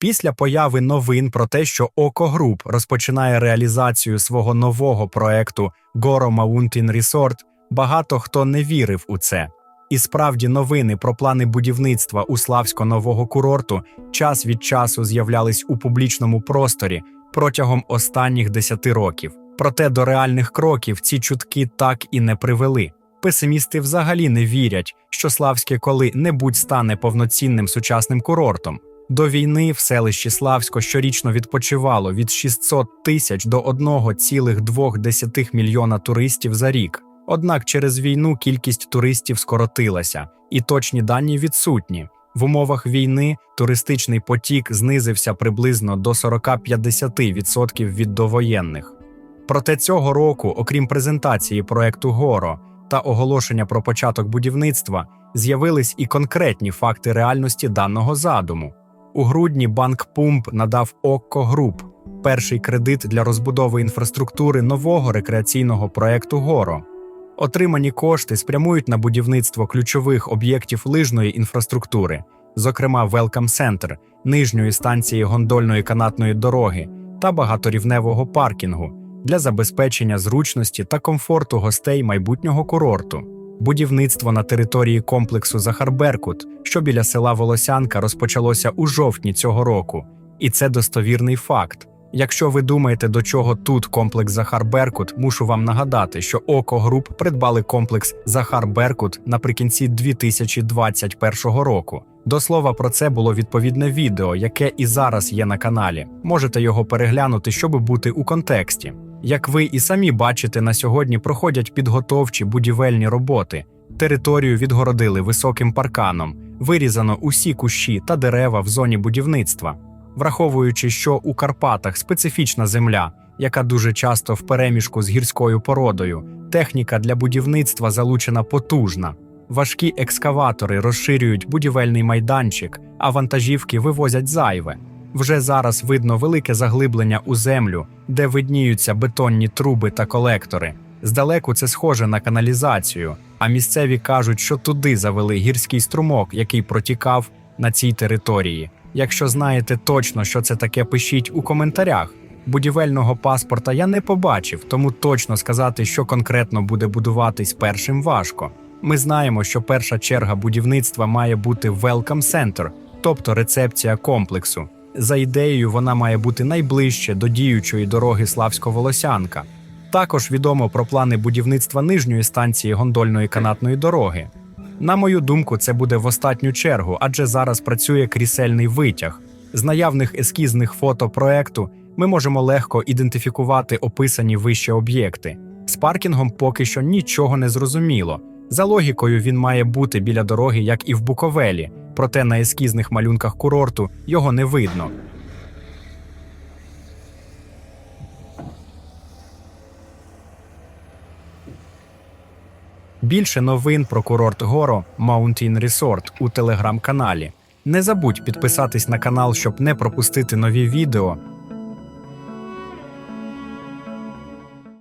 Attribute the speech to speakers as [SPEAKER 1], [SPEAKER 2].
[SPEAKER 1] Після появи новин про те, що Око Груп розпочинає реалізацію свого нового проекту Goro Mountain Resort, багато хто не вірив у це. І справді новини про плани будівництва у Славсько-нового курорту час від часу з'являлись у публічному просторі протягом останніх десяти років. Проте до реальних кроків ці чутки так і не привели. Песимісти взагалі не вірять, що Славське коли-небудь стане повноцінним сучасним курортом. До війни в селищі Славсько щорічно відпочивало від 600 тисяч до 1,2 мільйона туристів за рік. Однак через війну кількість туристів скоротилася, і точні дані відсутні. В умовах війни туристичний потік знизився приблизно до 40-50% від довоєнних. Проте цього року, окрім презентації проекту Горо та оголошення про початок будівництва, з'явились і конкретні факти реальності даного задуму. У грудні банк Пумп надав Окко Груп перший кредит для розбудови інфраструктури нового рекреаційного проекту Горо. Отримані кошти спрямують на будівництво ключових об'єктів лижної інфраструктури, зокрема Welcome Center, нижньої станції гондольної канатної дороги та багаторівневого паркінгу для забезпечення зручності та комфорту гостей майбутнього курорту. Будівництво на території комплексу Захар-Беркут, що біля села Волосянка, розпочалося у жовтні цього року, і це достовірний факт. Якщо ви думаєте, до чого тут комплекс Захар Беркут, мушу вам нагадати, що Око Груп придбали комплекс Захар Беркут наприкінці 2021 року. До слова про це було відповідне відео, яке і зараз є на каналі. Можете його переглянути, щоб бути у контексті. Як ви і самі бачите, на сьогодні проходять підготовчі будівельні роботи. Територію відгородили високим парканом, вирізано усі кущі та дерева в зоні будівництва враховуючи, що у Карпатах специфічна земля, яка дуже часто в переміжку з гірською породою, техніка для будівництва залучена потужна. Важкі екскаватори розширюють будівельний майданчик, а вантажівки вивозять зайве. Вже зараз видно велике заглиблення у землю, де видніються бетонні труби та колектори. Здалеку це схоже на каналізацію, а місцеві кажуть, що туди завели гірський струмок, який протікав на цій території. Якщо знаєте точно, що це таке, пишіть у коментарях. Будівельного паспорта я не побачив, тому точно сказати, що конкретно буде будуватись першим важко. Ми знаємо, що перша черга будівництва має бути Welcome Center, тобто рецепція комплексу. За ідеєю, вона має бути найближче до діючої дороги Славсько-Волосянка. Також відомо про плани будівництва нижньої станції гондольної канатної дороги. На мою думку, це буде в останню чергу, адже зараз працює крісельний витяг. З наявних ескізних фото проекту ми можемо легко ідентифікувати описані вище об'єкти. З паркінгом поки що нічого не зрозуміло. За логікою, він має бути біля дороги, як і в Буковелі, проте на ескізних малюнках курорту його не видно. Більше новин про курорт Горо Mountain Resort у телеграм-каналі. Не забудь підписатись на канал, щоб не пропустити нові відео